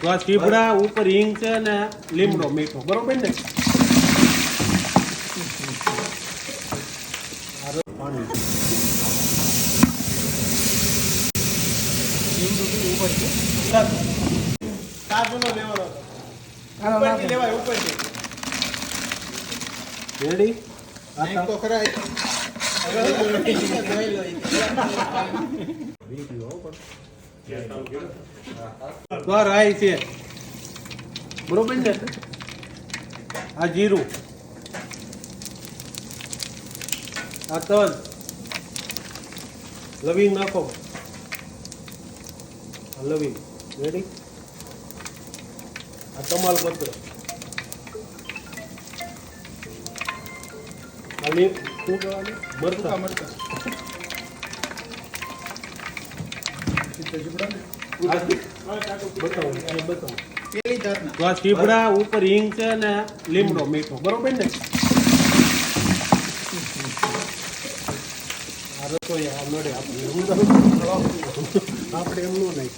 તો આ ચીભડા ઉપર હિંગ છે ને લીમડો મીઠો. બરોબર ને? હારો પાણી. રેડી તો રાઈ છે. બરોબર ને આ જીરું. આ તલ. લવિંગ નાખો. લવિંગ. રેડી આ તમાલપત્ર પત્ર. લીમ શું કહેવાનું? મરતા મરચા. તો આ ચીભડા ઉપર હિંગ છે ને લીમડો મીઠો. બરોબર ને? આ રસોઈ આ નડે. આપણે હું તો આપણે એમનું નહીં.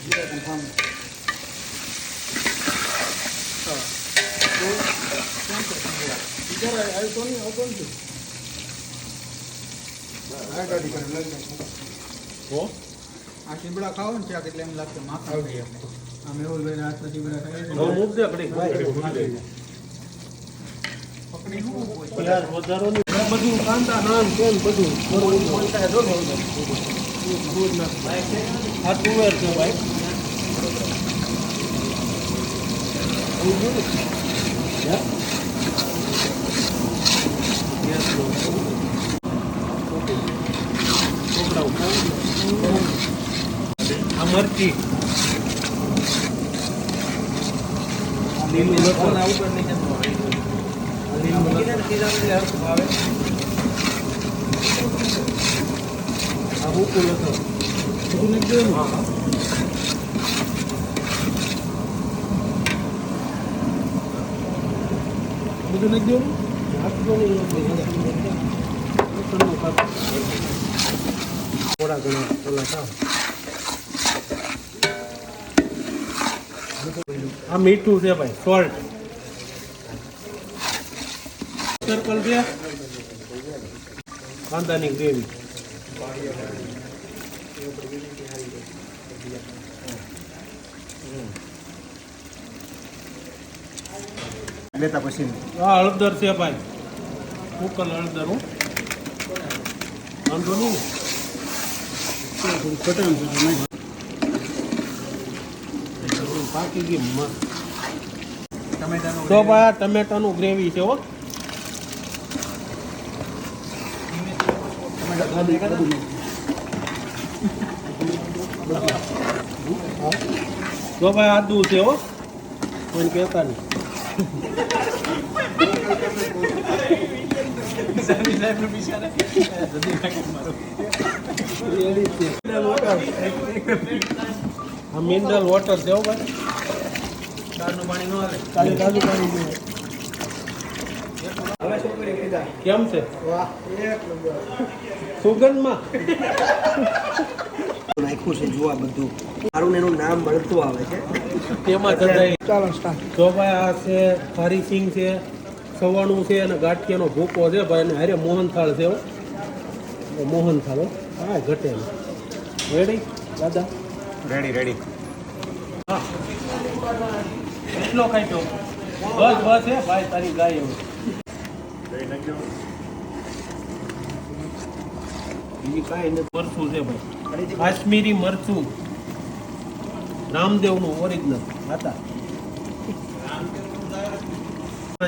હો? આ ચીબડા ખાવ ને ત્યાં એટલે એમ લાગશે માથા આવી ગયા આ મેહુલભાઈ ના હાથના ચીબડા ખાઈએ છે. મૂક દે ઘડીક. પકડી શું યાર વધારો નહીં બધું કાંદા નાન તેલ બધું આ તુવેર છે ભાઈ. હે? Yes, bro. Okay. છોકરાઓ ખાય ને. આ મરચી લીલું લસણ આ લીલું લસણ આ ભૂકું લસણ હા. બધું નાખી નહીં. થોડા ઘણા ઓલા થાવ. આ મીઠું છે ભાઈ સોલ્ટ. સર્કલ છે. કાંદાની ગ્રેવી. લેતા પછી. હા હળદર છે ભાઈ. કુકર હળદર હું. વાંધો નહીં ને થોડું કટન છે તો નહીં. પાકી ગઈ મસ્ત ટમેટાનું તો ભાઈ ટમેટાનું ગ્રેવી છે હો. તો ભાઈ આદુ છે હો. કોઈને કહેતા નહીં. આ મિનરલ વોટર છે હો ભાઈ. કારનું પાણી ન આવે કાલે તાજુ પાણી કીધા? કેમ છે? વાહ એક નંબર. સુગંધમાં? નાખ્યું છે જોવા બધું. મારું ને એનું નામ મળતું આવે છે. તેમાં જતા ચાલો સ્ટાર્ટ તો ભાઈ આ છે સિંગ છે સવાણું છે અને ગાંઠિયાનો ભૂકો છે ભાઈ અને હારે મોહનથાળ છે મોહનથાળ હા. ઘટે રેડી દાદા. રેડી રેડી એટલો ખાઈ તો. બસ બસ હે, ભાઈ, તારી ગાય એવું બીજી કાંઈ નથી મરચું છે ભાઈ. કાશ્મીરી મરચું. રામદેવનું ઓરિજિનલ હતા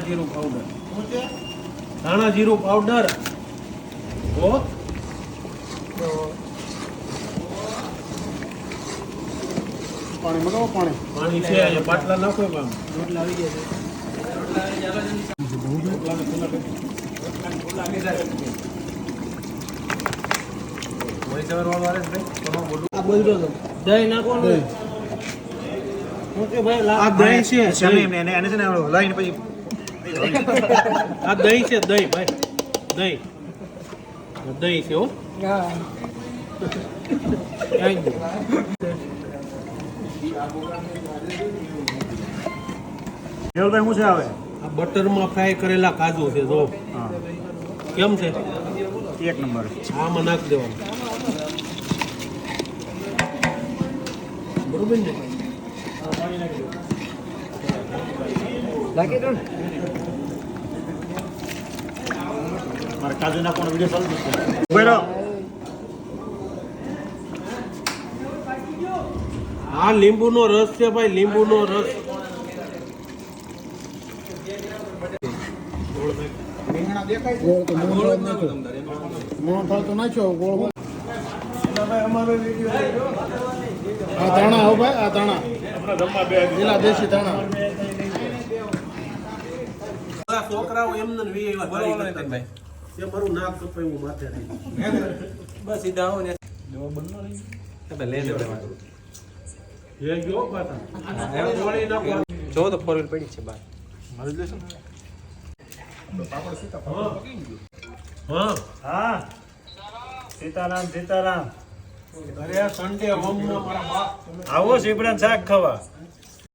જીરું પાવડર ધાણા જીરું પાવડર ઓ પાણી મગાવો પાણી. પાણી છે અહીંયા પાટલા નાખો પણ રોટલા આવી ગયા છે આ બોલજો તો દહીં નાખો ને ઓકે ભાઈ આ દહીં છે દહીં. એને એને છે ને હલાવીને પછી આ દહીં છે દહીં ભાઈ. દહીં. દહીં છે હો. you. મેહુલભાઈ શું છે આવે આ બટરમાં ફ્રાય કરેલા કાજુ છે જો. હા. કેમ છે? એક નંબર. આમાં નાખી દેવાનું. બરોબર ને? નાખી દો ને? મારે કાજુ નાખવાનો વીડિયો ચાલુ છે. આ લીંબુનો રસ છે ભાઈ લીંબુનો રસ. આ ધાણા હો ભાઈ આ ધાણા. લીલા દેશી ધાણા. છોકરાઓ એમને ને કરતા ભાઈ. એ મારું નાક કપાયું માથે એ ગયો પાછા એ ગોળી નાખો જો તો હા. સીતારામ સીતારામ. અરે સન્ડે હોમમાં મારા આવો સીપડા શાક ખાવા.